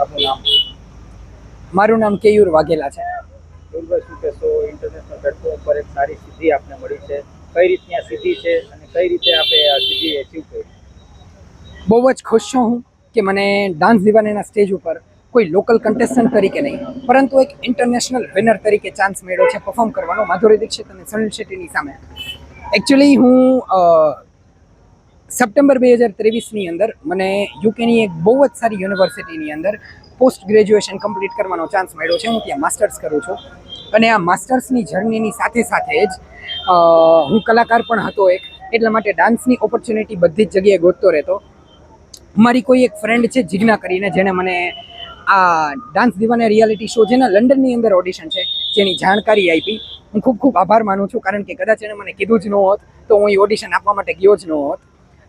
આપનું નામ? મારું નામ કેયુર વાઘેલા છે. મેહુલભાઈ શું કહેશો? ઇન્ટરનેશનલ પ્લેટફોર્મ પર એક સારી સિદ્ધિ આપને મળી છે. કઈ રીતની આ સિદ્ધિ છે અને કઈ રીતે આપે આ સિદ્ધિ એચીવ કરી? બહુ જ ખુશ છું હું કે મને ડાન્સ દિવાનેના સ્ટેજ ઉપર કોઈ લોકલ કન્ટેસ્ટન્ટ તરીકે નહીં પરંતુ એક ઇન્ટરનેશનલ વિનર તરીકે ચાન્સ મળ્યો છે પરફોર્મ કરવાનો. માધુરી દીક્ષિત અને સુનિલ શેટ્ટીની સામે. એકચ્યુઅલી હું સપ્ટેમ્બર બે હજાર ત્રેવીસની અંદર મને યુકેની એક બહુ જ સારી યુનિવર્સિટીની અંદર પોસ્ટ ગ્રેજ્યુએશન કમ્પ્લીટ કરવાનો ચાન્સ મળ્યો છે. હું ત્યાં માસ્ટર્સ કરું છું. અને આ માસ્ટર્સની જર્નીની સાથે સાથે જ હું કલાકાર પણ હતો એક. એટલા માટે ડાન્સની ઓપોર્ચ્યુનિટી બધી જ જગ્યાએ ગોતતો રહેતો. મારી કોઈ એક ફ્રેન્ડ છે જિજ્ઞા કરીને, જેણે મને આ ડાન્સ દીવાના રિયાલિટી શો જેના લંડનની અંદર ઓડિશન છે, જેની જાણકારી આપી. હું ખૂબ ખૂબ આભાર માનું છું, કારણ કે કદાચ એણે મને કીધું જ ન હોત, તો હું એ ઓડિશન આપવા માટે ગયો જ ન હોત.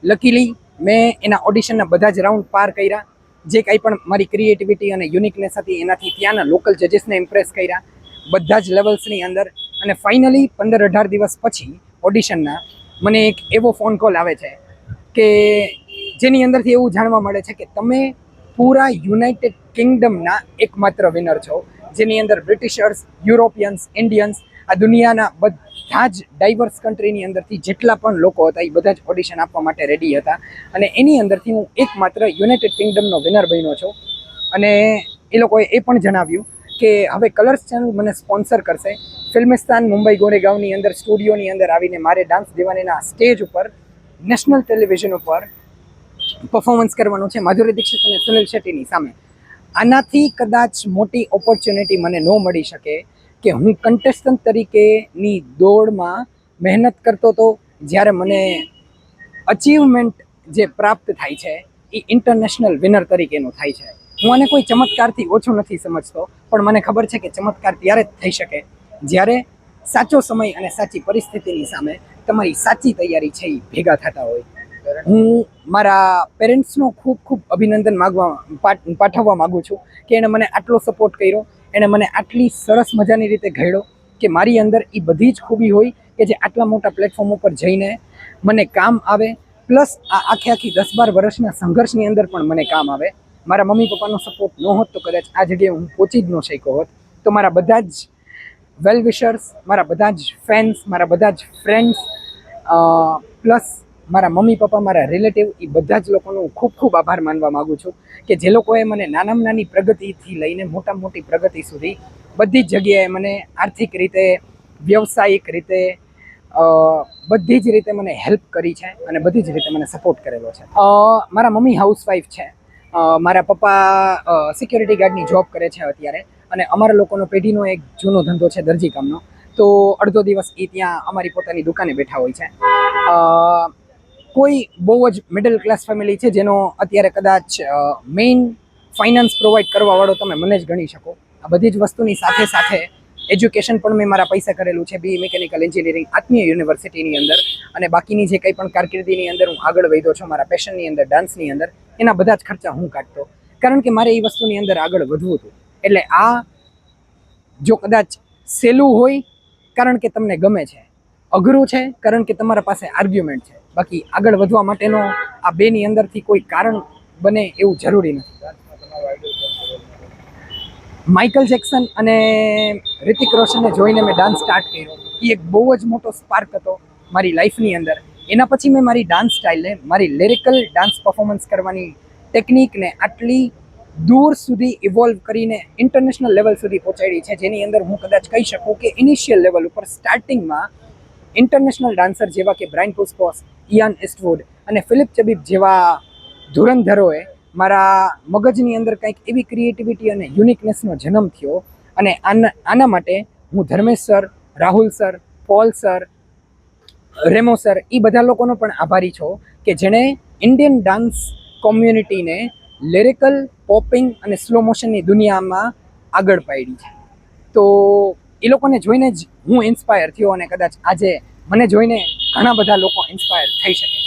લકીલી મેં એના ઓડિશનના બધા જ રાઉન્ડ પાર કર્યા. જે કંઈ પણ મારી ક્રિએટિવિટી અને યુનિકનેસ હતી એનાથી ત્યાંના લોકલ જજીસને ઇમ્પ્રેસ કર્યા. બધા જ લેવલ્સની અંદર. અને ફાઇનલી પંદર અઢાર દિવસ પછી ઓડિશનના મને એક એવો ફોન કોલ આવે છે કે જેની અંદરથી એવું જાણવા મળે છે કે તમે પૂરા યુનાઇટેડ કિંગડમના એકમાત્ર વિનર છો. જેની અંદર બ્રિટિશર્સ, યુરોપિયન્સ, ઇન્ડિયન્સ, આ દુનિયાના બધા જ ડાઇવર્સ કન્ટ્રીની અંદરથી જેટલા પણ લોકો હતા, એ બધા જ ઓડિશન આપવા માટે રેડી હતા. અને એની અંદરથી હું એકમાત્ર યુનાઇટેડ કિંગડમનો વિનર બન્યો છું. અને એ લોકોએ એ પણ જણાવ્યું કે, હવે કલર્સ ચેનલ મને સ્પોન્સર કરશે. ફિલ્મિસ્તાન, મુંબઈ, ગોરેગાંવની અંદર, સ્ટુડિયોની અંદર આવીને મારે ડાન્સ દિવાનીના સ્ટેજ ઉપર નેશનલ ટેલિવિઝન ઉપર પરફોર્મન્સ કરવાનું છે. માધુરી દીક્ષિત અને સુનિલ શેટ્ટીની સામે. આનાથી કદાચ મોટી ઓપોર્ચ્યુનિટી મને ન મળી શકે કે હું કન્ટેસ્ટન્ટ તરીકેની દોડમાં મહેનત કરતો હતો જ્યારે મને અચીવમેન્ટ જે પ્રાપ્ત થાય છે એ ઇન્ટરનેશનલ વિનર તરીકેનું થાય છે. હું આને કોઈ ચમત્કારથી ઓછું નથી સમજતો, પણ મને ખબર છે કે ચમત્કાર ત્યારે જ થઈ શકે જ્યારે સાચો સમય અને સાચી પરિસ્થિતિની સામે તમારી સાચી તૈયારી છે એ ભેગા થતા હોય. હું મારા પેરેન્ટ્સનો ખૂબ ખૂબ અભિનંદન માગવા પાઠવવા માગું છું કે એણે મને આટલો સપોર્ટ કર્યો, એણે મને આટલી સરસ મજાની રીતે ઘડ્યો કે મારી અંદર એ બધી જ ખૂબી હોય કે જે આટલા મોટા પ્લેટફોર્મ ઉપર જઈને મને કામ આવે પ્લસ આ આખે આખી દસ બાર વર્ષના સંઘર્ષની અંદર પણ મને કામ આવે. મારા મમ્મી પપ્પાનો સપોર્ટ ન હોત તો કદાચ આ જગ્યાએ હું પહોંચી જ ન શક્યો હોત. તો મારા બધા જ વેલ વિશર્સ મારા બધા જ ફેન્સ મારા બધા જ ફ્રેન્ડ્સ પ્લસ મારા મમ્મી પપ્પા, મારા રિલેટિવ એ બધા જ લોકોનો હું ખૂબ ખૂબ આભાર માનવા માગું છું કે જે લોકોએ મને નાનામાં નાની પ્રગતિથી લઈને મોટા મોટી પ્રગતિ સુધી બધી જ જગ્યાએ મને આર્થિક રીતે, વ્યવસાયિક રીતે બધી જ રીતે મને હેલ્પ કરી છે અને બધી જ રીતે મને સપોર્ટ કરેલો છે. મારા મમ્મી હાઉસવાઈફ છે. મારા પપ્પા સિક્યોરિટી ગાર્ડની જોબ કરે છે અત્યારે અને અમારા લોકોનો પેઢીનો એક જૂનો ધંધો છે દરજી કામનો તો અડધો દિવસ એ ત્યાં અમારી પોતાની દુકાને બેઠા હોય છે. કોઈ બહુ જ મિડલ ક્લાસ ફેમિલી છે જેનો અત્યારે કદાચ મેઇન ફાઇનાન્સ પ્રોવાઈડ કરવાવાળો તમે મને જ ગણી શકો. આ બધી જ વસ્તુની સાથે સાથે એજ્યુકેશન પણ મેં મારા પૈસા કરેલું છે બી મિકેનિકલ એન્જિનિયરિંગ આત્મીય યુનિવર્સિટીની અંદર. અને બાકીની જે કંઈ પણ કારકિર્દીની અંદર હું આગળ વધ્યો છું, મારા પેશનની અંદર ડાન્સની અંદર, એના બધા જ ખર્ચા હું કાઢતો. કારણ કે મારે એ વસ્તુની અંદર આગળ વધવું હતું. એટલે આ જો કદાચ સહેલું હોય, કારણ કે તમને ગમે છે, અઘરું છે, કારણ કે તમારા પાસે આર્ગ્યુમેન્ટ છે. બાકી આગળ વધવા માટેનો આ બેની અંદરથી કોઈ કારણ બને એવું જરૂરી નથી? માઇકલ જેક્સન અને રિતિક રોશનને જોઈને મેં ડાન્સ સ્ટાર્ટ કર્યો એ એક બહુ જ મોટો સ્પાર્ક હતો મારી લાઈફની અંદર એના પછી મેં મારી ડાન્સ સ્ટાઇલને મારી લિરિકલ ડાન્સ પરફોર્મન્સ કરવાની ટેકનિકને આટલી દૂર સુધી ઇવોલ્વ કરીને ઇન્ટરનેશનલ લેવલ સુધી પહોંચાડી છે, જેની અંદર હું કદાચ કહી શકું કે ઇનિશિયલ લેવલ ઉપર સ્ટાર્ટિંગમાં ઇન્ટરનેશનલ ડાન્સર જેવા કે બ્રાઇન પુસ્પોસ ઇયાન ઇસ્ટવુડ અને ફિલિપ ચબીબ જેવા ધુરંધરોએ મારા મગજની અંદર કંઈક એવી ક્રિએટિવિટી અને યુનિકનેસનો જન્મ થયો અને આના આના માટે હું Dharmesh sir, Rahul sir Paul sir, Remo sir એ બધા લોકોનો પણ આભારી છો કે જેણે ઇન્ડિયન ડાન્સ કોમ્યુનિટીને લિરિકલ પોપિંગ અને સ્લો મોશનની દુનિયામાં આગળ પાડી છે. તો એ લોકોને જોઈને જ હું ઇન્સ્પાયર થયો અને કદાચ આજે મને જોઈને ઘણા બધા લોકો ઇન્સ્પાયર થઈ શકે